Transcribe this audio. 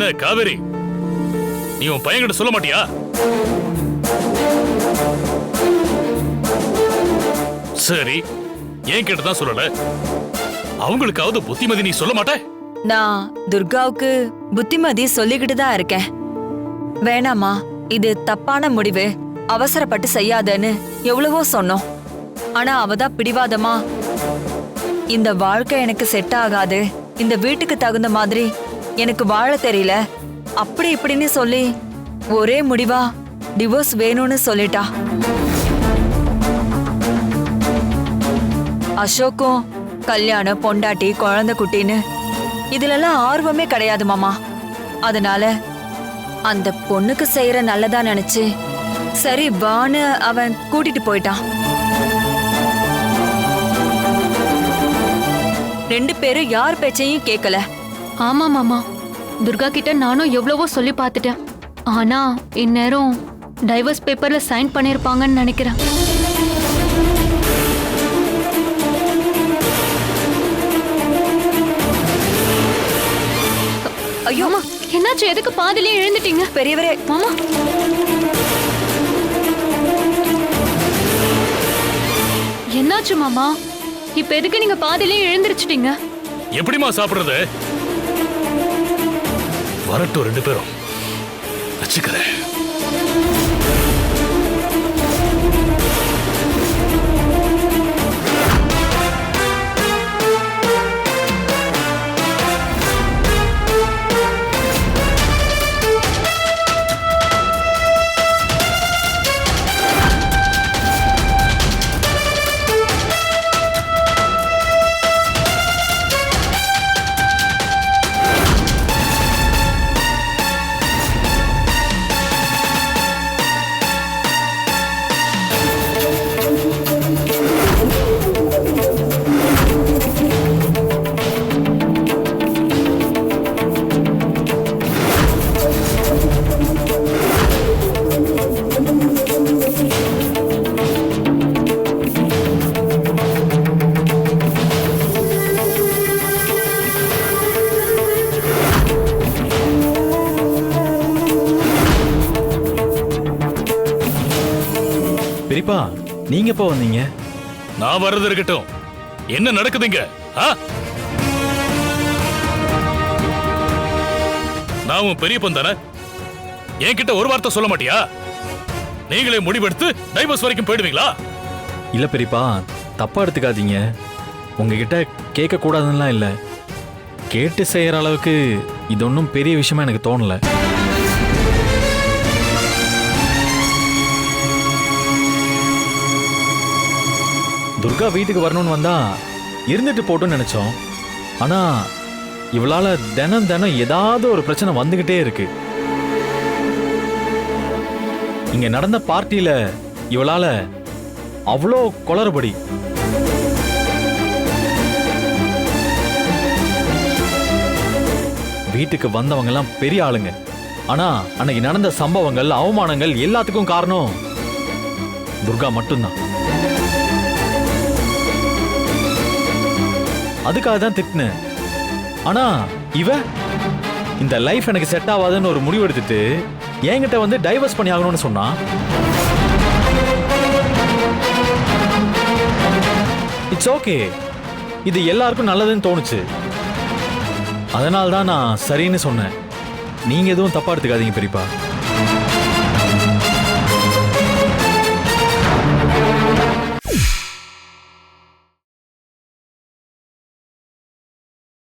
என்ன காவேரி? நீ உன் பையன்கிட்ட சொல்ல மாட்டியா? சரி ஏன் கிட்ட தான் சொல்லல? அவங்களுக்காவது புத்திமதி நீ சொல்ல மாட்ட? நான் துர்காவுக்கு புத்திமதி சொல்லிக்கிட்டு தான் இருக்கேன். வேணாமா இது தப்பான முடிவு. அவசரப்பட்டு செய்யாதன்னு எவ்வளவோ சொன்னோம். ஆனா அவ தான் பிடிவாதமா? இந்த வாழ்க்கை எனக்கு செட் ஆகாது. இந்த வீட்டுக்கு தகுந்த மாதிரி எனக்கு வாழ தெரியல. அப்படி இப்படின்னு சொல்லி ஒரே முடிவா டிவோர்ஸ் வேணும்னு சொல்லிட்டா. அசோக்கும் கல்யாணம் பொண்டாட்டி குழந்தை குட்டின்னு இதுலலாம் ஆர்வமே கிடையாது மாமா. அதனால அந்த பொண்ணுக்கு செய்யற நல்லதா நினைச்சு சரி வான்னு அவன் கூட்டிட்டு போயிட்டான். ரெண்டு பேரும் யார் பேச்சையும் கேட்கல ஆமா மாமா. துர்கா கிட்ட நானும் எவ்வளவோ சொல்லி பார்த்துட்டேன். ஆனா இந்நேரம் டைவர்ஸ் பேப்பர்ல சைன் பண்ணிருப்பாங்கன்னு நினைக்கிறேன். ஐயோ என்னாச்சு? எதுக்கு பாதிலே எழுந்துட்டீங்க? பெரியவரே மாமா. என்னாச்சு மாமா? இப்ப எதுக்கு நீங்க பாதிலே எழுந்திருச்சிட்டீங்க? எப்படிம்மா சாப்பிடுறது? வரட்டும் ரெண்டு பேரும். வச்சுக்கிறேன். பெரியப்பா நீங்க எப்போ வந்தீங்க? நான் வர்றது இருக்கட்டும். என்ன நடக்குதுங்க? ஆ? நான் உன் பெரியப்பன் தானே? என்கிட்ட ஒரு வார்த்தை சொல்ல மாட்டியா? நீங்களே முடிவெடுத்து டைவர்ஸ் வரைக்கும் போயிடுவீங்களா? இல்ல பெரியப்பா தப்பா எடுத்துக்காதீங்க. உங்ககிட்ட கேட்க கூடாதுன்னுலாம் இல்ல. கேட்டு செய்யற அளவுக்கு இது ஒன்றும் பெரிய விஷயமா எனக்கு தோணல. துர்கா வீட்டுக்கு வரணும்னு வந்தா இருந்துட்டு போட்டும்னு நினைச்சோம். ஆனா இவளால தினம் தினம் ஏதாவது ஒரு பிரச்சனை வந்துகிட்டே இருக்கு. இங்க நடந்த பார்ட்டியில இவளால அவ்வளோ குளறுபடி. வீட்டுக்கு வந்தவங்க எல்லாம் பெரிய ஆளுங்க. ஆனா அன்னைக்கு நடந்த சம்பவங்கள் அவமானங்கள் எல்லாத்துக்கும் காரணம் துர்கா மட்டும்தான். அதுக்காக தான் திட்டினேன் ஆனா இவ இந்த லைஃப் எனக்கு செட் ஆகாதுன்னு ஒரு முடிவு எடுத்துட்டு என்கிட்ட வந்து டைவர்ஸ் பண்ணி ஆகணும்னு சொன்னா. இட்ஸ் ஓகே இது எல்லாருக்கும் நல்லதுன்னு தோணுச்சு. அதனால தான் நான் சரின்னு சொன்னேன். நீங்க எதுவும் தப்பா எடுத்துக்காதீங்க பெரியப்பா.